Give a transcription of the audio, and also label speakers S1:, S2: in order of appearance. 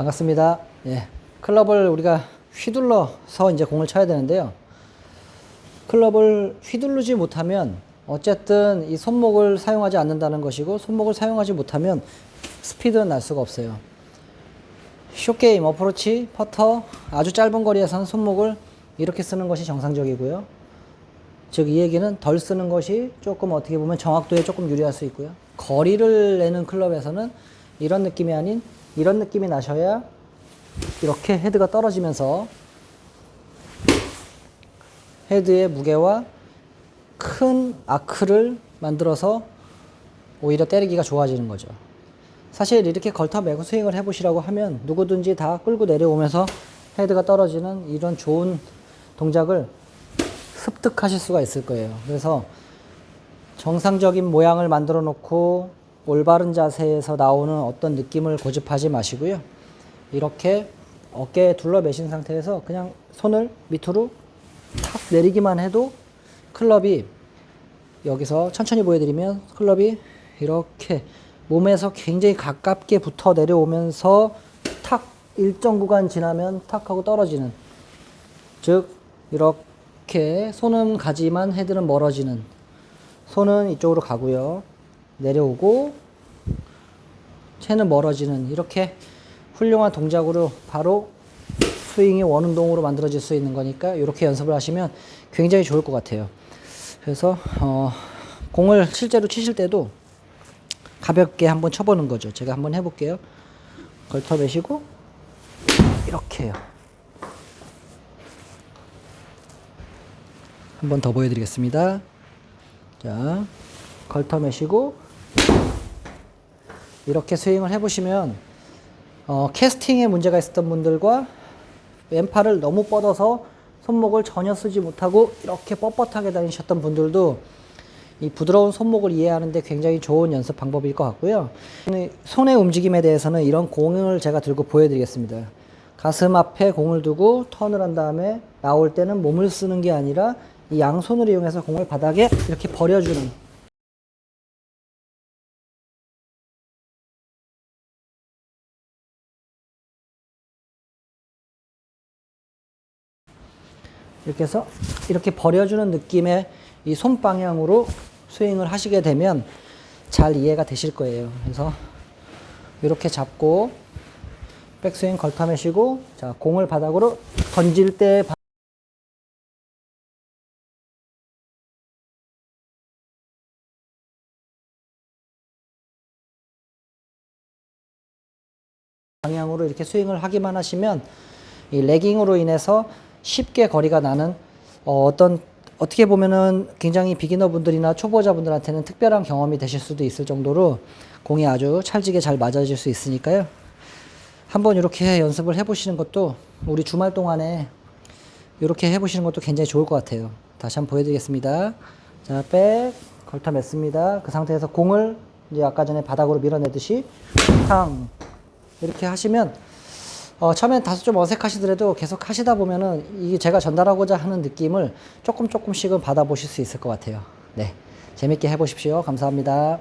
S1: 반갑습니다. 예. 클럽을 우리가 휘둘러서 이제 공을 쳐야 되는데요. 클럽을 휘두르지 못하면 어쨌든 이 손목을 사용하지 않는다는 것이고 손목을 사용하지 못하면 스피드는 날 수가 없어요. 숏게임, 어프로치, 퍼터 아주 짧은 거리에서는 손목을 이렇게 쓰는 것이 정상적이고요. 즉 이 얘기는 덜 쓰는 것이 조금 어떻게 보면 정확도에 조금 유리할 수 있고요. 거리를 내는 클럽에서는 이런 느낌이 아닌 이런 느낌이 나셔야 이렇게 헤드가 떨어지면서 헤드의 무게와 큰 아크를 만들어서 오히려 때리기가 좋아지는 거죠. 사실 이렇게 걸터 매고 스윙을 해보시라고 하면 누구든지 다 끌고 내려오면서 헤드가 떨어지는 이런 좋은 동작을 습득하실 수가 있을 거예요. 그래서 정상적인 모양을 만들어 놓고 올바른 자세에서 나오는 어떤 느낌을 고집하지 마시고요. 이렇게 어깨에 둘러매신 상태에서 그냥 손을 밑으로 탁 내리기만 해도 클럽이 여기서 천천히 보여드리면 클럽이 이렇게 몸에서 굉장히 가깝게 붙어 내려오면서 탁 일정 구간 지나면 탁 하고 떨어지는 즉 이렇게 손은 가지만 헤드는 멀어지는 손은 이쪽으로 가고요 내려오고 채는 멀어지는 이렇게 훌륭한 동작으로 바로 스윙이 원운동으로 만들어질 수 있는 거니까 이렇게 연습을 하시면 굉장히 좋을 것 같아요. 그래서 어, 공을 실제로 치실 때도 가볍게 한번 쳐보는 거죠. 제가 한번 해볼게요. 걸터 매시고 이렇게요. 한번 더 보여드리겠습니다. 자, 걸터 매시고 이렇게 스윙을 해보시면 어, 캐스팅에 문제가 있었던 분들과 왼팔을 너무 뻗어서 손목을 전혀 쓰지 못하고 이렇게 뻣뻣하게 다니셨던 분들도 이 부드러운 손목을 이해하는데 굉장히 좋은 연습 방법일 것 같고요. 손의 움직임에 대해서는 이런 공을 제가 들고 보여드리겠습니다. 가슴 앞에 공을 두고 턴을 한 다음에 나올 때는 몸을 쓰는 게 아니라 이 양손을 이용해서 공을 바닥에 이렇게 버려주는 이렇게 해서 이렇게 버려주는 느낌의 이 손 방향으로 스윙을 하시게 되면 잘 이해가 되실 거예요. 그래서 이렇게 잡고 백스윙 걸터매시고 자 공을 바닥으로 던질 때 바- 방향으로 이렇게 스윙을 하기만 하시면 이 레깅으로 인해서 쉽게 거리가 나는 어, 어떤 어떻게 보면은 굉장히 비기너 분들이나 초보자 분들한테는 특별한 경험이 되실 수도 있을 정도로 공이 아주 찰지게 잘 맞아질 수 있으니까요. 한번 이렇게 연습을 해보시는 것도 우리 주말 동안에 이렇게 해보시는 것도 굉장히 좋을 것 같아요. 다시 한번 보여드리겠습니다. 자, 백, 걸터 맸습니다. 그 상태에서 공을 이제 아까 전에 바닥으로 밀어내듯이 탕 이렇게 하시면 어, 처음엔 다소 좀 어색하시더라도 계속 하시다 보면은 이게 제가 전달하고자 하는 느낌을 조금 조금씩은 받아보실 수 있을 것 같아요. 네. 재밌게 해보십시오. 감사합니다.